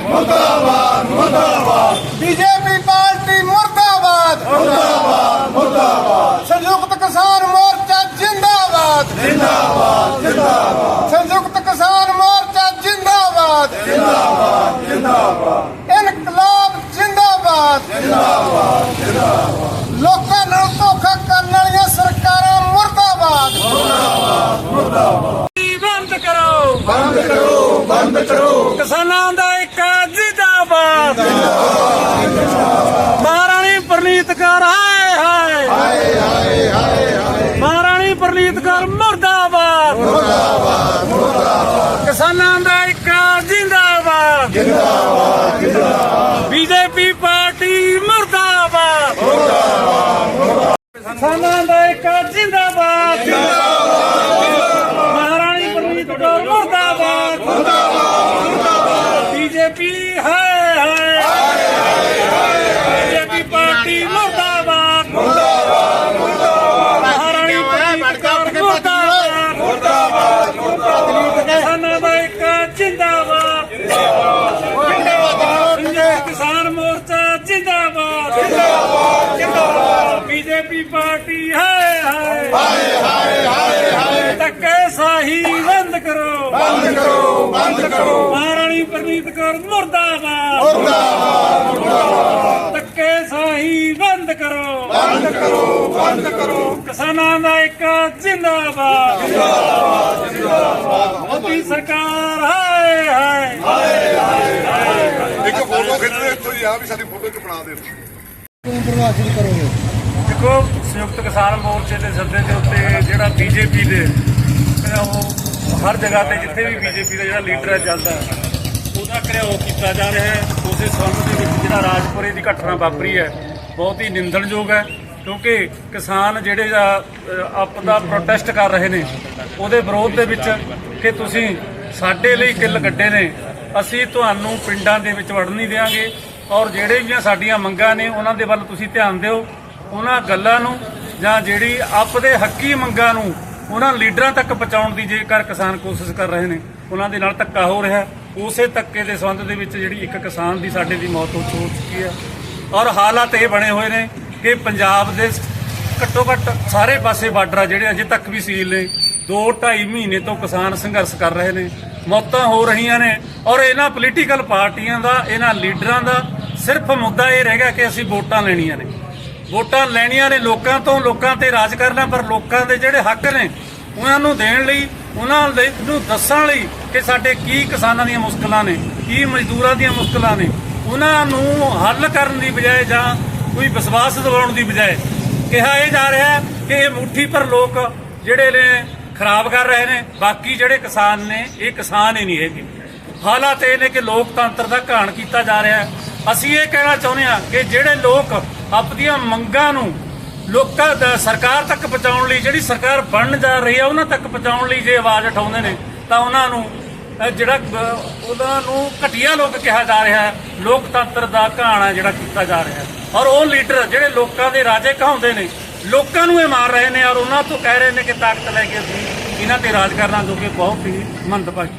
ਮੁਰਦਾਬਾਦ। ਮੁਰਦਾਬਾਦ ਮੁਰਦਾਬਾਦ। ਬੀਜੇਪੀ ਪਾਰਟੀ ਮੁਰਦਾਬਾਦ। ਮੁਰਦਾਬਾਦ ਮੁਰਦਾਬਾਦ। ਸੰਯੁਕਤ ਕਿਸਾਨ ਮੋਰਚਾ ਜਿੰਦਾਬਾਦ। ਜਿੰਦਾਬਾਦ ਜਿੰਦਾਬਾਦ। ਸੰਯੁਕਤ ਕਿਸਾਨ ਮੋਰਚਾ ਜਿੰਦਾਬਾਦ। ਜਿੰਦਾਬਾਦ ਜਿੰਦਾਬਾਦ। ਇਨਕਲਾਬ ਜਿੰਦਾਬਾਦ। ਜਿੰਦਾਬਾਦ ਜਿੰਦਾਬਾਦ। ਲੋਕਾਂ ਨਾਲ ਧੋਖਾ ਕਰਨ ਵਾਲੀਆਂ ਸਰਕਾਰਾਂ ਮੁਰਦਾਬਾਦ। ਬੰਦ ਕਰੋ। ਬੰਦ ਕਰੋ ਬੰਦ ਕਰੋ। ਕਿਸਾਨਾਂ ਦਾ ਇੱਕ ਜਿੰਦਾਬਾਦ ਮਹਾਰਾਣੀ ਪ੍ਰਨੀਤ ਕੌਰ ਹਾਏ। ਹਾਏ ਹਾਏ ਹਾਏ ਹਾਏ। ਮਹਾਰਾਣੀ ਪ੍ਰਨੀਤ ਕੌਰ ਮੁਰਦਾਬਾਦ। ਮੁਰਦਾਬਾਦ ਮੁਰਦਾਬਾਦ। ਕਿਸਾਨਾਂ ਮੋਰਚਾ ਜਿੰਦਾਬਾਦ। ਜਿੰਦਾਬਾਦ ਜਿੰਦਾਬਾਦ। ਬੀਜੇਪੀ ਪਾਰਟੀ ਹਾਏ ਹਾਏ। ਧੱਕੇ ਸਾਹੀ ਬੰਦ ਕਰੋ। ਬੰਦ ਕਰੋ ਬੰਦ ਕਰੋ। ਮਹਾਰਾਣੀ ਪ੍ਰਨੀਤ ਕੌਰ ਮੁਰਦਾਬਾਦ। ਮੁਰਦਾਬਾਦ ਮੁਰਦਾਬਾਦ। ਧੱਕੇ ਸਾਹੀ ਬੰਦ ਕਰੋ। ਬੰਦ ਕਰੋ ਬੰਦ ਕਰੋ। ਕਿਸਾਨਾਂ ਦਾ ਇੱਕ ਜਿੰਦਾਬਾਦ। ਜਿੰਦਾਬਾਦ ਜਿੰਦਾਬਾਦ। ਮੋਦੀ ਸਰਕਾਰ ਹਾਏ ਹਾਏ। ਇੱਕ ਫੋਟੋ ਖਿੱਚਦੇ ਇੱਥੋਂ ਜੀ ਆ ਵੀ ਸਾਡੀ ਫੋਟੋ ਚ ਬਣਾ ਦੇ ਦੇਖੋ ਸੰਯੁਕਤ ਕਿਸਾਨ ਮੋਰਚੇ ਦੇ ਸੱਦੇ ਦੇ ਉੱਤੇ ਜਿਹੜਾ ਬੀਜੇਪੀ ਦੇ ਉਹ ਹਰ ਜਗ੍ਹਾ ਤੇ ਜਿੱਥੇ ਵੀ ਬੀਜੇਪੀ ਦਾ ਜਿਹੜਾ ਲੀਡਰ ਹੈ ਚੱਲਦਾ ਉਹਦਾ ਘਿਰਾਓ ਕੀਤਾ ਜਾ ਰਿਹਾ ਹੈ। ਉਸੇ ਸੰਬੰਧ ਦੇ ਵਿੱਚ ਜਿਹੜਾ ਰਾਜਪੁਰੇ ਦੀ ਘਟਨਾ ਵਾਪਰੀ ਹੈ ਬਹੁਤ ਹੀ ਨਿੰਦਣਯੋਗ ਹੈ ਕਿਉਂਕਿ ਕਿਸਾਨ ਜਿਹੜੇ ਆ, ਅਹ, ਆਪ ਦਾ ਪ੍ਰੋਟੈਸਟ ਕਰ ਰਹੇ ਨੇ ਉਹਦੇ ਵਿਰੋਧ ਦੇ ਵਿੱਚ ਕਿ ਤੁਸੀਂ ਸਾਡੇ ਲਈ ਕਿੱਲ ਗੱਡੇ ਨੇ ਅਸੀਂ ਤੁਹਾਨੂੰ ਪਿੰਡਾਂ ਦੇ ਵਿੱਚ ਵੜਨ ਨਹੀਂ ਦੇਵਾਂਗੇ ਔਰ ਜਿਹੜੇ ਵੀ ਸਾਡੀਆਂ ਮੰਗਾਂ ਨੇ, ਉਹਨਾਂ ਦੇ ਵੱਲ ਤੁਸੀਂ ਧਿਆਨ ਦਿਓ। ਉਹਨਾਂ ਗੱਲਾਂ ਨੂੰ ਜਾਂ ਜਿਹੜੀ ਆਪਦੇ ਹੱਕੀ ਮੰਗਾਂ ਨੂੰ ਉਹਨਾਂ ਲੀਡਰਾਂ ਤੱਕ ਪਹੁੰਚਾਉਣ ਦੀ ਜੇਕਰ ਕਿਸਾਨ ਕੋਸ਼ਿਸ਼ ਕਰ ਰਹੇ ਨੇ, ਉਹਨਾਂ ਦੇ ਨਾਲ ਧੱਕਾ ਹੋ ਰਿਹਾ ਉਸੇ ਧੱਕੇ ਦੇ ਸੰਬੰਧ ਦੇ ਵਿੱਚ ਜਿਹੜੀ ਇੱਕ ਕਿਸਾਨ ਦੀ ਸਾਡੇ ਦੀ ਮੌਤ ਹੋ ਹੋ ਚੁੱਕੀ ਹੈ। ਔਰ ਹਾਲਾਤ ਇਹ ਬਣੇ ਹੋਏ ਨੇ ਕਿ ਪੰਜਾਬ ਦੇ ਘੱਟੋ ਘੱਟ ਸਾਰੇ ਪਾਸੇ ਬਾਰਡਰ ਆ ਜਿਹੜੇ ਅਜੇ ਤੱਕ ਵੀ ਸੀਲ ਨੇ। 2.5 ਮਹੀਨੇ ਤੋਂ ਕਿਸਾਨ ਸੰਘਰਸ਼ ਕਰ ਰਹੇ ਨੇ। ਮੌਤਾਂ ਹੋ ਰਹੀਆਂ ਨੇ। ਔਰ ਇਹਨਾਂ ਪੋਲੀਟੀਕਲ ਪਾਰਟੀਆਂ ਦਾ, ਇਹਨਾਂ ਲੀਡਰਾਂ ਦਾ ਸਿਰਫ ਮੁੱਦਾ ਇਹ ਰਹਿ ਗਿਆ ਕਿ ਅਸੀਂ ਵੋਟਾਂ ਲੈਣੀਆਂ ਨੇ। ਵੋਟਾਂ ਲੈਣੀਆਂ ਨੇ ਲੋਕਾਂ ਤੋਂ, ਲੋਕਾਂ ਤੇ ਰਾਜ ਕਰਨਾ, ਪਰ ਲੋਕਾਂ ਦੇ ਜਿਹੜੇ ਹੱਕ ਨੇ, ਉਹਨਾਂ ਨੂੰ ਦੇਣ ਲਈ, ਉਹਨਾਂ ਦੇ ਨੂੰ ਦੱਸਣ ਲਈ ਕਿ ਸਾਡੇ ਕੀ ਕਿਸਾਨਾਂ ਦੀਆਂ ਮੁਸ਼ਕਲਾਂ ਨੇ, ਕੀ ਮਜ਼ਦੂਰਾਂ ਦੀਆਂ ਮੁਸ਼ਕਲਾਂ ਨੇ, ਉਹਨਾਂ ਨੂੰ ਹੱਲ ਕਰਨ ਦੀ ਬਜਾਏ ਜਾਂ ਕੋਈ ਵਿਸ਼ਵਾਸ ਦਿਵਾਉਣ ਦੀ ਬਜਾਏ ਕਿਹਾ ਇਹ ਜਾ ਰਿਹਾ ਕਿ ਇਹ ਮੁੱਠੀ ਪਰ ਲੋਕ ਜਿਹੜੇ ਨੇ ਖਰਾਬ ਕਰ ਰਹੇ ਨੇ, ਬਾਕੀ ਜਿਹੜੇ ਕਿਸਾਨ ਨੇ, ਇਹ ਕਿਸਾਨ ਹੀ ਨਹੀਂ ਹੈਗੇ। ਹਾਲਾਤ ਇਹ ਨੇ ਕਿ ਲੋਕਤੰਤਰ ਦਾ ਘਾਣ ਕੀਤਾ ਜਾ ਰਿਹਾ ਹੈ। ਅਸੀਂ ਇਹ ਕਹਿਣਾ ਚਾਹੁੰਦੇ ਹਾਂ ਕਿ ਜਿਹੜੇ ਲੋਕ ਆਪਣੀਆਂ ਮੰਗਾਂ ਨੂੰ ਲੋਕਾਂ ਦਾ ਸਰਕਾਰ ਤੱਕ ਪਹੁੰਚਾਉਣ ਲਈ, ਜਿਹੜੀ ਸਰਕਾਰ ਬਣਨ ਜਾ ਰਹੀ ਹੈ ਉਹਨਾਂ ਤੱਕ ਪਹੁੰਚਾਉਣ ਲਈ ਜੇ ਆਵਾਜ਼ ਉਠਾਉਂਦੇ ਨੇ, ਤਾਂ ਉਹਨਾਂ ਨੂੰ ਜਿਹੜਾ ਉਹਨਾਂ ਨੂੰ ਘਟੀਆ ਲੋਕ ਕਿਹਾ ਜਾ ਰਿਹਾ ਹੈ, ਲੋਕਤੰਤਰ ਦਾ ਘਾਣ ਹੈ ਜਿਹੜਾ ਕੀਤਾ ਜਾ ਰਿਹਾ ਹੈ। ਔਰ ਉਹ ਲੀਡਰ ਜਿਹੜੇ ਲੋਕਾਂ ਦੇ ਰਾਜੇ ਕਹਾਉਂਦੇ ਨੇ, ਲੋਕਾਂ ਨੂੰ ਇਹ ਮਾਰ ਰਹੇ ਨੇ ਔਰ ਉਹਨਾਂ ਤੋਂ ਕਹਿ ਰਹੇ ਨੇ ਕਿ ਤਾਕਤ ਲੈ ਕੇ ਅਸੀਂ ਇਹਨਾਂ ਤੇ ਰਾਜ ਕਰਨਾ, ਜੋ ਕਿ ਬਹੁਤ ਹੀ ਮੰਦਭਾਗੀ।